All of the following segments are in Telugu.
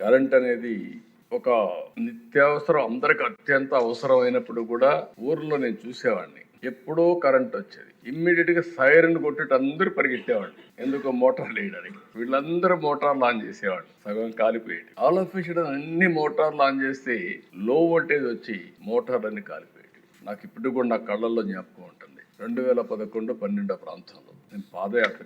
కరెంట్ అనేది ఒక నిత్యావసరం అందరికి అత్యంత అవసరమైనప్పుడు కూడా ఊర్లో నేను చూసేవాడిని. ఎప్పుడో కరెంట్ వచ్చేది. ఇమ్మీడియట్గా సైరన్ కొట్టేట అందరూ పరిగెట్టేవాడిని. ఎందుకు మోటార్ వేయడానికి వీళ్ళందరూ మోటార్ ఆన్ చేసేవాళ్ళు సగం కాలిపోయేది ఆల్ ఆఫ్ అన్ని మోటార్లు ఆన్ చేస్తే లో వోల్టేజ్ వచ్చి మోటార్ అన్ని కాలిపోయేది నాకు ఇప్పుడు కూడా నా కళ్ళల్లో జ్ఞాపకం ఉంటుంది. రెండు వేల పదకొండు పన్నెండో ప్రాంతంలో నేను పాదయాత్ర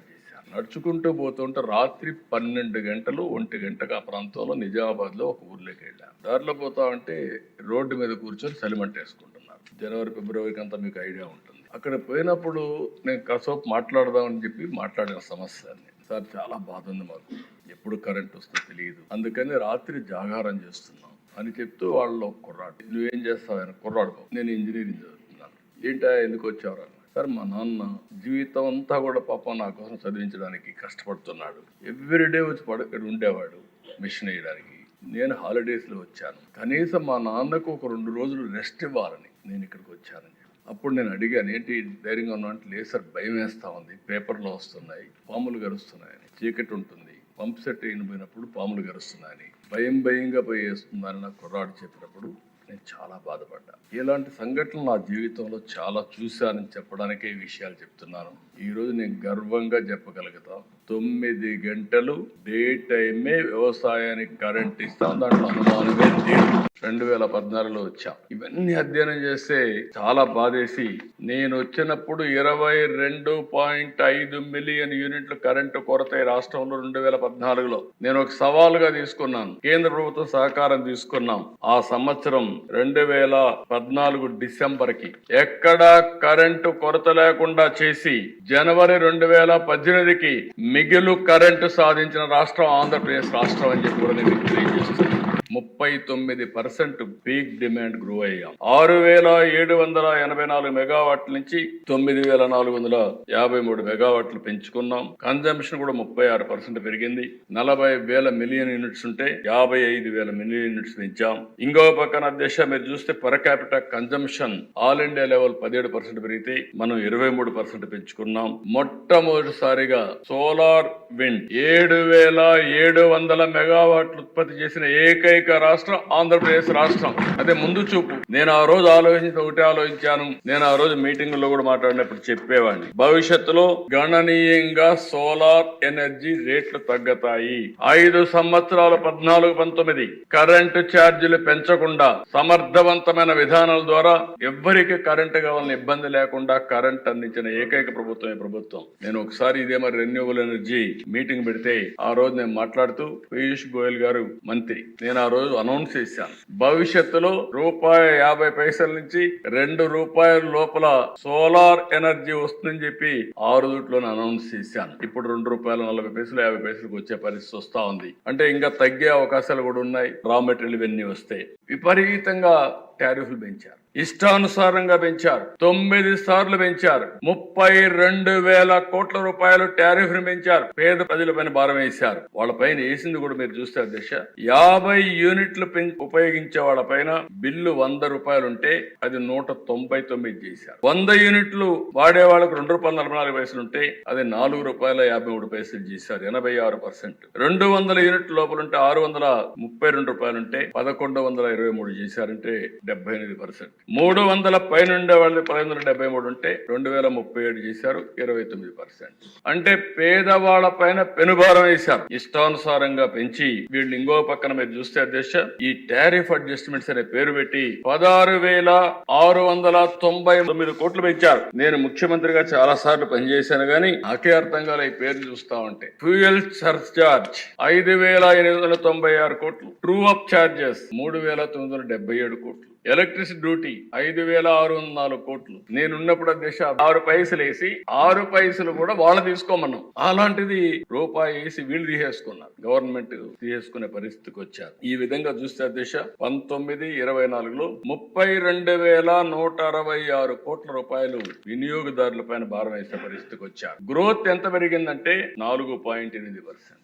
నడుచుకుంటూ పోతుంటే రాత్రి పన్నెండు గంటలు ఒంటి గంటకు ఆ ప్రాంతంలో నిజామాబాద్లో ఒక ఊర్లోకి వెళ్ళాను దారిలో పోతా ఉంటే రోడ్డు మీద కూర్చొని చలిమంట వేసుకుంటున్నారు. జనవరి ఫిబ్రవరికి అంతా మీకు ఐడియా ఉంటుంది. అక్కడ పోయినప్పుడు నేను కాసేపు మాట్లాడదామని చెప్పి మాట్లాడిన సమస్యని సార్ చాలా బాధ ఉంది మాకు. ఎప్పుడు కరెంట్ వస్తుందో తెలియదు. అందుకని రాత్రి జాగారం చేస్తున్నాం అని చెప్తూ వాళ్ళు కుర్రాడు నువ్వేం చేస్తావు ఆయన? కుర్రాడు నేను ఇంజనీరింగ్ చదువుతున్నాను. ఏంటా ఎందుకు వచ్చావరా? సార్ మా నాన్న జీవితం అంతా కూడా పాపం నా కోసం చదివించడానికి కష్టపడుతున్నాడు. ఎవ్రీడే వచ్చి పడ ఇక్కడ ఉండేవాడు మిషన్ వేయడానికి. నేను హాలిడేస్లో వచ్చాను. కనీసం మా నాన్నకు ఒక రెండు రోజులు రెస్ట్ ఇవ్వాలని నేను ఇక్కడికి వచ్చానని అప్పుడు నేను అడిగాను ఏంటి ధైర్యంగా ఉన్నా అంటే లేదు సార్ భయం వేస్తా ఉంది. పేపర్లో వస్తున్నాయి. పాములు గరుస్తున్నాయని. చీకటి ఉంటుంది. పంప్ సెట్ పోయినప్పుడు పాములు గరుస్తున్నాయని. భయం భయంగా పోయి వేస్తుందని నాకు కుర్రాడు చెప్పినప్పుడు నేను చాలా బాధపడ్డా. ఇలాంటి సంఘటనలు నా జీవితంలో చాలా చూశానని చెప్పడానికే ఈ విషయాలు చెప్తున్నాను. ఈ రోజు నేను గర్వంగా చెప్పగలుగుతా. తొమ్మిది గంటలు డే టైమే వ్యవసాయానికి కరెంట్ ఇస్తాం. దాంట్లో అనుమానమే లేదు. రెండు వేల పద్నాలుగులో వచ్చా. ఇవన్నీ అధ్యయనం చేస్తే చాలా బాధేసి నేను వచ్చినప్పుడు ఇరవై రెండు పాయింట్ ఐదు మిలియన్ యూనిట్లు కరెంటు కొరత రాష్ట్రంలో రెండు వేల పద్నాలుగులో. నేను ఒక సవాలుగా తీసుకున్నాను. కేంద్ర ప్రభుత్వం సహకారం తీసుకున్నాం. ఆ సంవత్సరం రెండు వేల పద్నాలుగు డిసెంబర్కి ఎక్కడా కరెంటు కొరత లేకుండా చేసి జనవరి రెండు వేల పద్దెనిమిదికి మిగిలు కరెంటు సాధించిన రాష్ట్రం ఆంధ్రప్రదేశ్ రాష్ట్రం అని చెప్పి కూడా నేను తెలియజేస్తున్నాను. ముప్పై తొమ్మిది పర్సెంట్ పీక్ డిమాండ్ గ్రో అయ్యాం. ఆరు వేల ఏడు వందల ఎనభై నాలుగు మెగావాట్ల నుంచి తొమ్మిది వేల నాలుగు వందల యాభై మూడు మెగావాట్లు పెంచుకున్నాం. కన్జంప్షన్ కూడా ముప్పై ఆరు పర్సెంట్ పెరిగింది. నలభై వేల మిలియన్ యూనిట్స్ ఉంటే యాభై ఐదు వేల మిలియన్ యూనిట్స్ పెంచాం. ఇంకో పక్కన దేశం మీరు చూస్తే per capital consumption all India level పదిహేడు పర్సెంట్ పెరిగితే మనం ఇరవై మూడు పర్సెంట్ పెంచుకున్నాం. మొట్టమొదటిసారిగా సోలార్ విండ్ ఏడు వేల ఏడు వందల మెగావాట్లు ఉత్పత్తి చేసిన ఏకైక రాష్ట్రం ఆంధ్రప్రదేశ్ రాష్ట్రం. అదే ముందు చూపు. నేను ఆ రోజు ఆలోచించి ఒకటే ఆలోచించాను. నేను ఆ రోజు మీటింగ్లో కూడా మాట్లాడినప్పుడు చెప్పేవాడిని. భవిష్యత్తులో గణనీయంగా సోలార్ ఎనర్జీ రేట్లు తగ్గుతాయి. ఐదు సంవత్సరాలు పద్నాలుగు పంతొమ్మిది. కరెంటు ఛార్జీలు పెంచకుండా సమర్థవంతమైన విధానాల ద్వారా ఎవ్వరికి కరెంటు కావాలని ఇబ్బంది లేకుండా కరెంట్ అందించిన ఏకైక ప్రభుత్వం ఈ ప్రభుత్వం. నేను ఒకసారి ఇదే మరి రెన్యూవల్ ఎనర్జీ మీటింగ్ పెడితే ఆ రోజు నేను మాట్లాడుతూ పీయూష్ గోయల్ గారు మంత్రి. నేను ఆ రోజు అనౌన్స్ చేశాను. భవిష్యత్తులో రూపాయి యాభై పైసల నుంచి రెండు రూపాయల లోపల సోలార్ ఎనర్జీ వస్తుందని చెప్పి ఆరు రోజుట్లోనే అనౌన్స్ చేశాను. ఇప్పుడు రెండు రూపాయల నలభై పైసలు యాభై పైసలకు వచ్చే పరిస్థితి వస్తా ఉంది. అంటే ఇంకా తగ్గే అవకాశాలు కూడా ఉన్నాయి. రా మెటీరియల్ ఇవన్నీ వస్తాయి విపరీతంగా టారిఫ్లు పెంచారు. ఇష్టానుసారంగా పెంచారు. తొమ్మిది సార్లు పెంచారు. ముప్పై రెండు వేల కోట్ల రూపాయలు టారిఫ్ పెంచారు. పేద ప్రజలపైన భారం వేశారు. వాళ్ళ పైన వేసింది కూడా మీరు చూస్తే అధ్యక్ష యాభై యూనిట్లు పెం- ఉపయోగించే వాళ్ళ పైన బిల్లు వంద రూపాయలు ఉంటే అది నూట తొంభై తొమ్మిది చేశారు. వంద యూనిట్లు వాడే వాళ్ళకు రెండు రూపాయల నలభై నాలుగు పైసలు ఉంటే అది నాలుగు రూపాయల యాభై మూడు పైసలు చేశారు. ఎనభై ఆరు పర్సెంట్. రెండు వందల యూనిట్ల లోపల ఉంటే ఆరు వందల ముప్పై రెండు రూపాయలు ఉంటే పదకొండు వందల ఇరవై మూడు చేశారంటే డెబ్బై ఎనిమిది పర్సెంట్. మూడు వందల పైన ఉండే వాళ్ళు పదిహేను వందల డెబ్బై మూడు ఉంటే రెండు వేల ముప్పై ఏడు చేశారు ఇరవై తొమ్మిది పర్సెంట్. అంటే పేదవాళ్ళ పైన పెనుభారం వేశారు. ఇష్టానుసారంగా పెంచి వీళ్ళు ఇంకో పక్కన మీరు చూస్తే అధ్యక్ష ఈ టారిఫ్ అడ్జస్ట్మెంట్స్ అనే పేరు పెట్టి పదహారు వేల ఆరు వందల తొంభై తొమ్మిది కోట్లు పెంచారు. నేను ముఖ్యమంత్రిగా చాలా సార్లు పనిచేశాను కానీ నాకే అర్థం కాలే ఈ పేరు చూస్తా ఉంటే. ఫ్యూయల్ సర్చార్జ్ ఐదు వేల ఎనిమిది వందల తొంభై ఆరు కోట్లు. ట్రూ అప్ చార్జెస్ మూడు వేల తొమ్మిది వందల డెబ్బై ఏడు కోట్లు. ఎలక్ట్రిసిటీ డ్యూటీ ఐదు వేల ఆరు వందల నాలుగు కోట్లు. నేనున్నప్పుడు దిశ ఆరు పైసలు వేసి ఆరు పైసలు కూడా వాళ్ళు తీసుకోమన్నాం. అలాంటిది రూపాయి వేసి వీళ్ళు తీసేసుకున్నారు. గవర్నమెంట్ తీసేసుకునే పరిస్థితికి వచ్చారు. ఈ విధంగా చూస్తే దిశ పంతొమ్మిది ఇరవై నాలుగులో ముప్పై రెండు వేల నూట అరవై ఆరు కోట్ల రూపాయలు వినియోగదారుల పైన భారం వేసే పరిస్థితికి వచ్చారు. గ్రోత్ ఎంత పెరిగిందంటే నాలుగు పాయింట్ ఎనిమిది పర్సెంట్.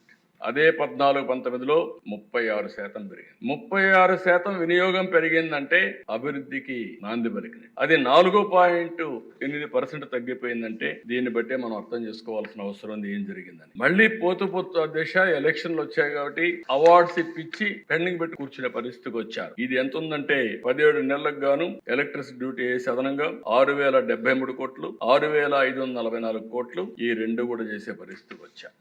అదే పద్నాలుగు పంతొమ్మిదిలో ముప్పై ఆరు శాతం పెరిగింది. ముప్పై ఆరు శాతం వినియోగం పెరిగిందంటే అభివృద్ధికి నాంది పలికింది. అది నాలుగు పాయింట్ ఎనిమిది పర్సెంట్ తగ్గిపోయిందంటే దీన్ని బట్టే మనం అర్థం చేసుకోవాల్సిన అవసరం ఉంది ఏం జరిగిందని. మళ్ళీ పోతు పోతు దిశ ఎలక్షన్లు వచ్చాయి కాబట్టి అవార్డ్స్ ఇప్పించి పెండింగ్ పెట్టి కూర్చునే పరిస్థితికి వచ్చారు. ఇది ఎంత ఉందంటే పదిహేడు నెలలకు గాను ఎలక్ట్రిసిటీ డ్యూటీ వేసి అదనంగా ఆరు వేల డెబ్బై మూడు కోట్లు ఆరు వేల ఐదు వందల నలభై నాలుగు కోట్లు ఈ రెండు కూడా చేసే పరిస్థితికి వచ్చారు.